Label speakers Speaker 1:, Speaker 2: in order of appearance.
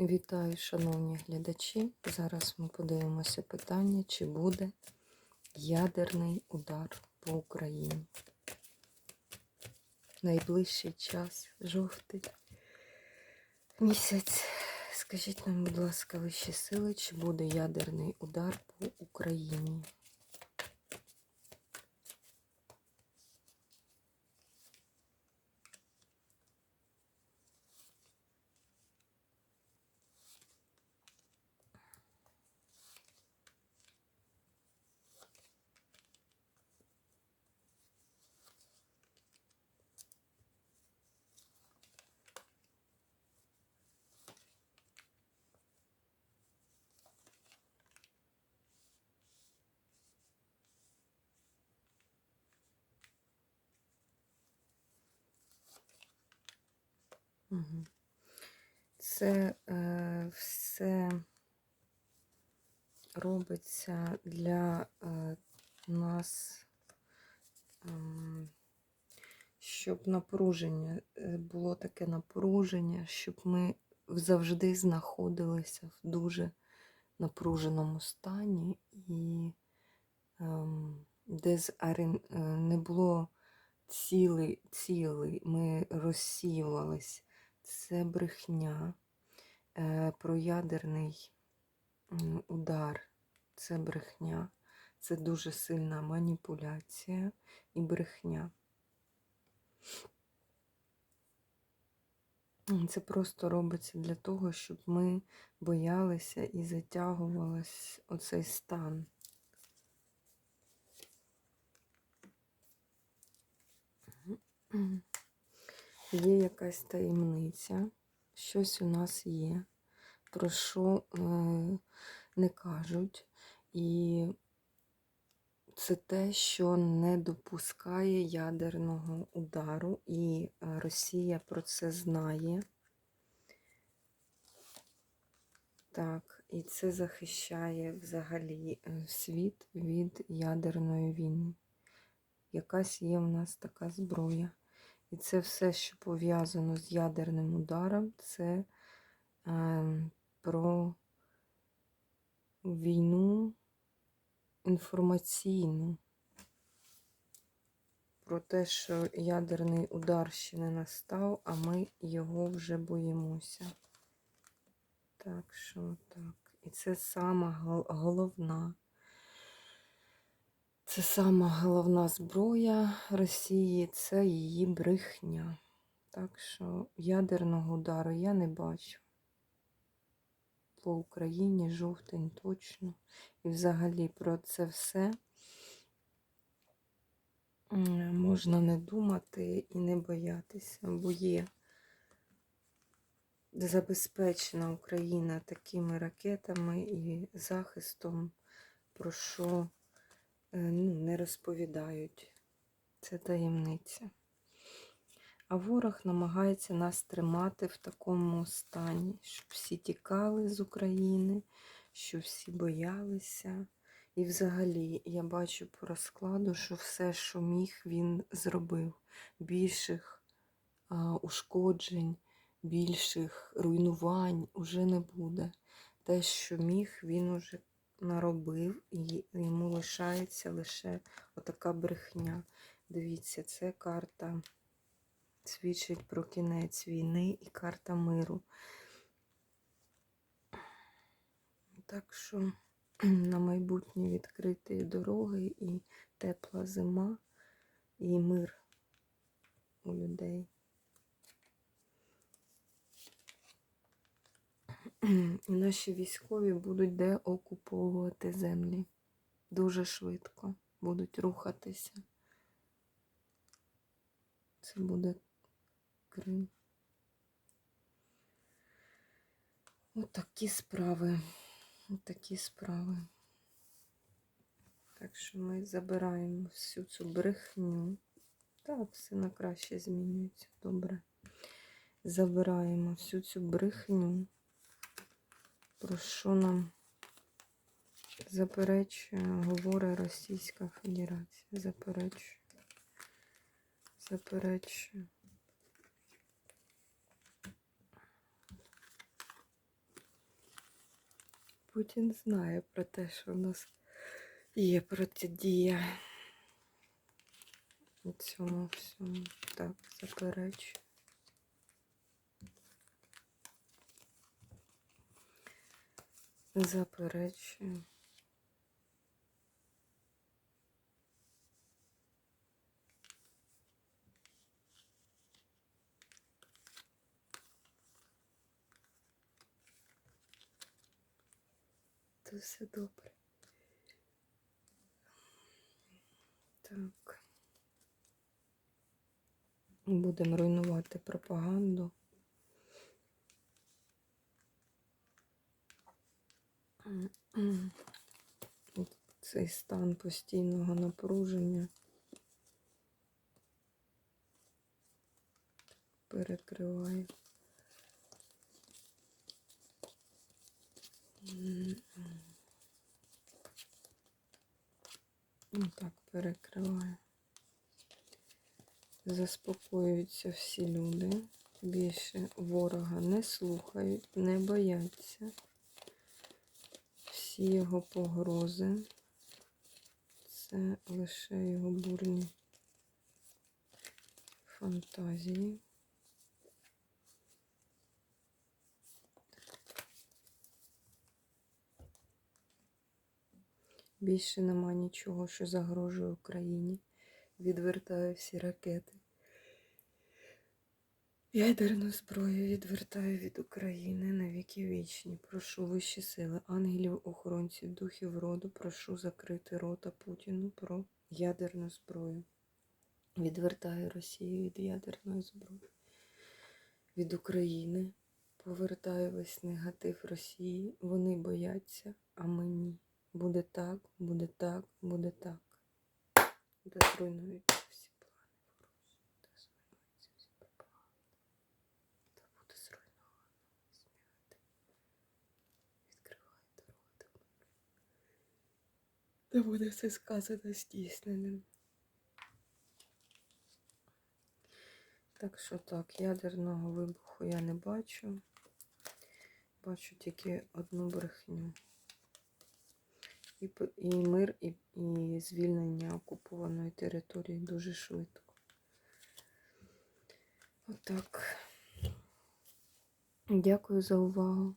Speaker 1: Вітаю, шановні глядачі. Зараз ми подивимося питання, чи буде ядерний удар по Україні. Найближчий час, жовтий місяць. Скажіть нам, будь ласка, вищі сили, чи буде ядерний удар по Україні? Це е, все робиться для е, нас, е, щоб напруження е, було таке напруження, щоб ми завжди знаходилися в дуже напруженому стані і е, дезарен... е, не було цілий, цілий, ми розсіювались. Це брехня е, про ядерний удар. Це брехня, це дуже сильна маніпуляція і брехня. Це просто робиться для того, щоб ми боялися і затягувалась оцей стан. Є якась таємниця, щось у нас є, про що е, не кажуть. І це те, що не допускає ядерного удару, і Росія про це знає. Так, і це захищає взагалі е, світ від ядерної війни. Якась є в нас така зброя. І це все, що пов'язано з ядерним ударом, це е, про війну інформаційну, про те, що ядерний удар ще не настав, а ми його вже боїмося. Так що так. І це сама головна. Це сама головна зброя Росії, це її брехня. Так що ядерного удару я не бачу. По Україні жовтень точно. І взагалі про це все можна не думати і не боятися, бо є забезпечена Україна такими ракетами і захистом, про що ну, не розповідають. Це таємниця. А ворог намагається нас тримати в такому стані, щоб всі тікали з України, щоб всі боялися. І взагалі я бачу по розкладу, що все, що міг, він зробив. Більших а, ушкоджень, більших руйнувань уже не буде. Те, що міг, він уже наробив, і йому лишається лише отака брехня. Дивіться, це карта свідчить про кінець війни і карта миру. Так що на майбутнє відкриті дороги і тепла зима, і мир у людей. І наші військові будуть деокуповувати землі. Дуже швидко будуть рухатися. Це буде Крим. Отакі справи. Отакі справи. Так що ми забираємо всю цю брехню. Так, все на краще змінюється. Добре. Забираємо всю цю брехню. Про що нам заперечує, говорить Російська Федерація. Заперечує. Заперечує. Путін знає про те, що в нас є протидія у цьому всьому. Так, заперечую. Заперечую. То все добре. Так. Будемо руйнувати пропаганду. Цей стан постійного напруження перекриває. Ну так, перекриває. Заспокоюються всі люди. Більше ворога не слухають, не бояться. Всі його погрози. Це лише його бурні фантазії. Більше нема нічого, що загрожує Україні. Відвертаю всі ракети. Ядерну зброю відвертаю від України на віки вічні. Прошу вищі сили, ангелів, охоронців, духів роду, прошу закрити рота Путіну про ядерну зброю. Відвертаю Росію від ядерної зброї, від України. Повертаю весь негатив Росії. Вони бояться, а ми ні. Буде так, буде так, буде так. Де Та буде все сказано здійсненим. Так що так, ядерного вибуху я не бачу. Бачу тільки одну брехню. І, і мир, і, і звільнення окупованої території дуже швидко. Отак. Дякую за увагу.